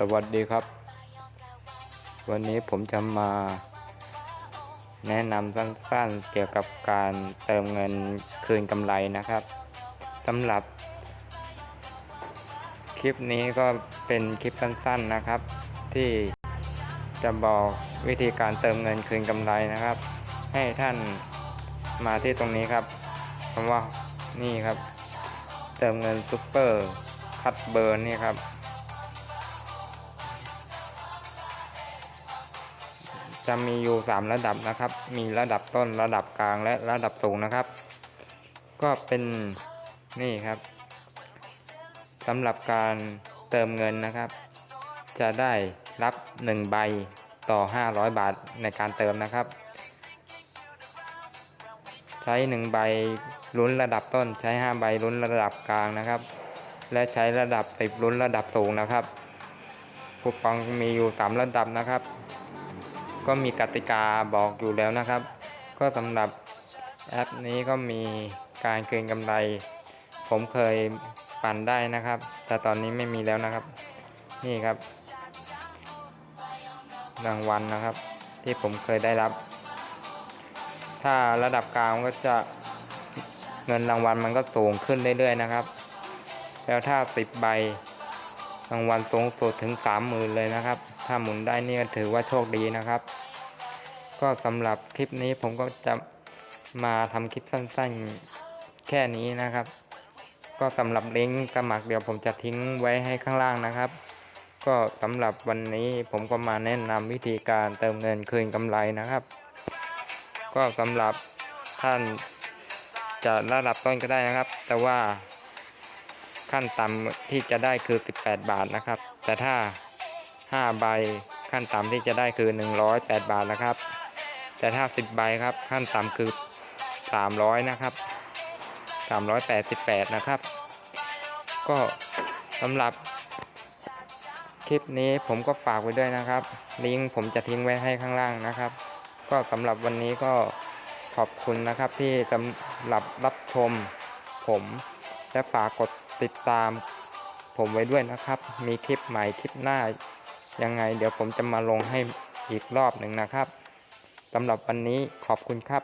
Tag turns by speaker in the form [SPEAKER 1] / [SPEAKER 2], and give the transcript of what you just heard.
[SPEAKER 1] สวัสดีครับ วันนี้ผมจะมาแนะนำสั้นๆเกี่ยวกับการเติมเงินคืนกำไรนะครับสำหรับ คลิปนี้ก็เป็นคลิปสั้นๆนะครับ ที่จะบอกวิธีการเติมเงินคืนกำไรนะครับ ให้ท่านมาที่ตรงนี้ครับคำว่านี่ครับ เติมเงินซุปเปอร์คัตเบิร์นี่ครับ จะมีอยู่ 3 ระดับนะครับ มีระดับต้นระดับกลางและระดับสูงนะครับ ก็เป็นนี่ครับสำหรับการเติมเงินนะครับ จะได้รับ 1 ใบต่อ 500 บาทในการเติมนะครับ ใช้ 1 ใบลุ้นระดับต้น ใช้ 5 ใบลุ้นระดับกลางนะครับ และใช้ระดับ 10 ลุ้นระดับสูงนะครับคูปองมีอยู่ 3 ระดับนะครับ ก็มีกติกาบอกอยู่แล้วนะครับ ก็สำหรับแอปนี้ก็มีการคืนกำไร ผมเคยปั่นได้นะครับ แต่ตอนนี้ไม่มีแล้วนะครับ นี่ครับ รางวัลนะครับ ที่ผมเคยได้รับ ถ้าระดับกลางก็จะเงินรางวัลมันก็สูงขึ้นเรื่อยๆนะครับ แล้วถ้าสิบใบ รางวัลสูงสุดถึงสามหมื่นเลยนะครับ ถ้าหมุนได้นี่ก็ถือว่าโชคดีนะครับ ก็สำหรับคลิปนี้ผมก็จะมาทำคลิปสั้นๆแค่นี้นะครับ ก็สำหรับลิงก์สมัครเดี๋ยวผมจะทิ้งไว้ให้ข้างล่างนะครับ ก็สำหรับวันนี้ผมก็มาแนะนำวิธีการเติมเงินคืนกำไรนะครับ ก็สำหรับท่านจะระดับต้นก็ได้นะครับ แต่ว่า ขั้นต่ำที่จะได้คือ 18 บาทนะครับ แต่ถ้า 5 ใบขั้นต่ำที่จะได้คือ 108 บาทนะครับ แต่ถ้า 10 ใบครับขั้นต่ำคือ 300 นะครับ 388 นะครับ ก็สำหรับคลิปนี้ผมก็ฝากไว้ด้วยนะครับ ลิงก์ผมจะทิ้งไว้ให้ข้างล่างนะครับ ก็สำหรับวันนี้ก็ขอบคุณนะครับที่สำหรับรับชมผม และฝากกด ติดตามผมไว้ด้วยนะครับ มีคลิปใหม่คลิปหน้ายังไง เดี๋ยวผมจะมาลงให้อีกรอบหนึ่งนะครับสำหรับวันนี้ขอบคุณครับ